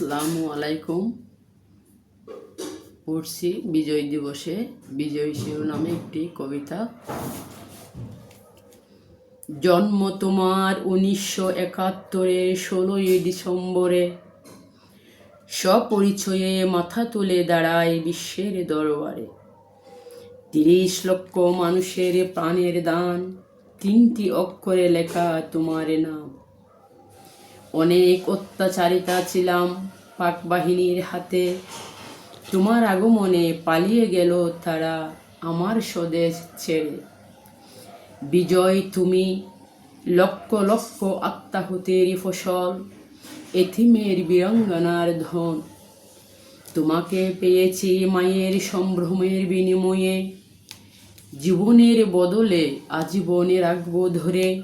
আসসালামু আলাইকুম পড়ছি বিজয় দিবসে। বিজয় শিরোনামে একটি কবিতা। জন্ম তোমার উনিশশো একাত্তরের ষোলোই ডিসেম্বরে। সপরিচয়ে মাথা তুলে দাঁড়ায় বিশ্বের দরবারে। তিরিশ লক্ষ মানুষের প্রাণের দান, তিনটি অক্ষরে লেখা তোমার নাম। অনেক অত্যাচারিতা ছিলাম পাক বাহিনীর হাতে। তোমার আগমনে পালিয়ে গেল তারা আমার স্বদেশ ছেড়ে। বিজয়, তুমি লক্ষ লক্ষ আত্মাহুতির ফসল, এথিমের বীরাঙ্গনার ধন। তোমাকে পেয়েছি মায়ের সম্ভ্রমের বিনিময়ে। জীবনের বদলে আজীবনে রাখব ধরে।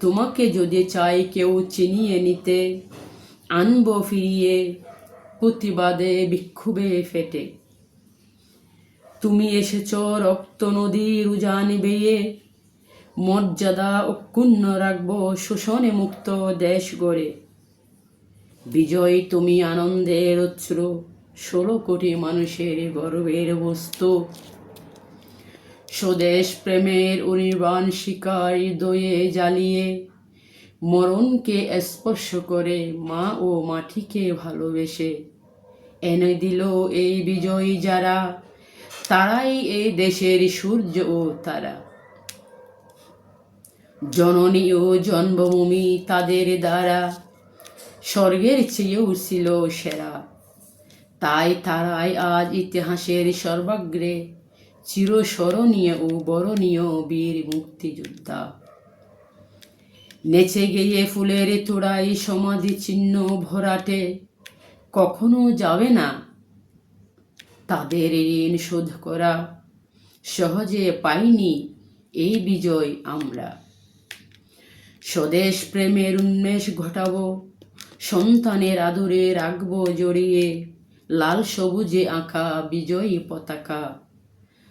তোমাকে যদি চাই কেউ চিনিয়ে নিতে, আনব ফিরিয়ে প্রতিবাদে বিক্ষোভে ফেটে। তুমি এসেছ রক্ত নদীর উজান বেয়ে, মর্যাদা অক্ষুণ্ণ রাখব শোষণে মুক্ত দেশ গড়ে। বিজয় তুমি আনন্দের অশ্র, ষোলো কোটি মানুষের গর্বের বস্তু। স্বদেশ প্রেমের অনির্বাণ শিকার হৃদয়ে জ্বালিয়ে মরণকে স্পর্শ করে মা ও মাটিকে ভালোবেসে। এনে দিল এই বিজয়ী যারা, তারাই এই দেশের সূর্য ও তারা। জননী ও জন্মভূমি তাদের দ্বারা, স্বর্গের চেয়েও ছিল সেরা। তাই তারাই আজ ইতিহাসের সর্বাগ্রে চিরস্মরণীয় ও বরণীয় বীর মুক্তিযোদ্ধা। নেচে গিয়ে ফুলের তোড়াই সমাধি চিহ্ন ভরাটে, কখনো যাবে না তাদের ঋণ শোধ করা। সহজে পাইনি এই বিজয় আমরা। স্বদেশ প্রেমের উন্মেষ ঘটাব, সন্তানের আদরে রাখব জড়িয়ে, লাল সবুজে আঁকা বিজয়ী পতাকা।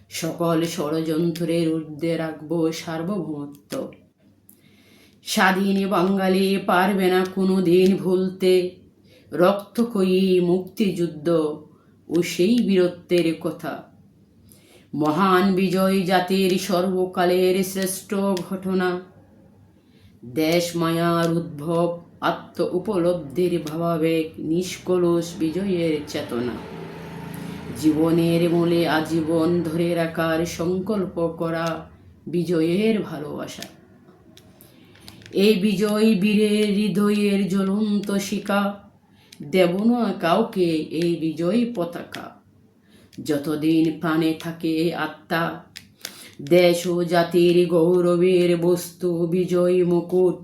সকল ষড়যন্ত্রের ঊর্ধ্বে রাখব সার্বভৌমত্ব। স্বাধীন বাঙালি পারবে না কোনো দিন ভুলতে রক্তক্ষয়ী মুক্তিযুদ্ধ ও সেই বীরত্বের কথা। মহান বিজয় জাতির সর্বকালের শ্রেষ্ঠ ঘটনা। দেশ মায়ার উদ্ভব, আত্ম উপলব্ধির ভাবাবেগ নিষ্কলুষ বিজয়ের চেতনা। জীবনের মূলে আজীবন ধরে রাখার সংকল্প করা বিজয়ের ভালোবাসা। এই বিজয় বীরের হৃদয়ের জ্বলন্ত শিকা দেব না কাউকে এই বিজয় পতাকা। যতদিন প্রাণে থাকে আত্মা, দেশ ও জাতির গৌরবের বস্তু বিজয় মুকুট।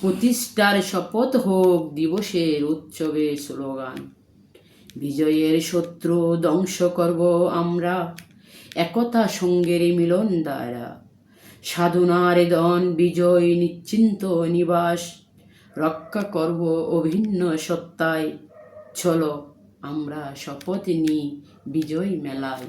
প্রতিষ্ঠার শপথ হোক দিবসের উৎসবে স্লোগান। বিজয়ের শত্রু ধ্বংস করব আমরা। একতা সঙ্গের মিলন দ্বারা। সাধনার দন বিজয় নিশ্চিন্ত নিবাস। রক্ষা করব অভিন্ন সত্তায়। চলো আমরা শপথ নিই বিজয় মেলায়।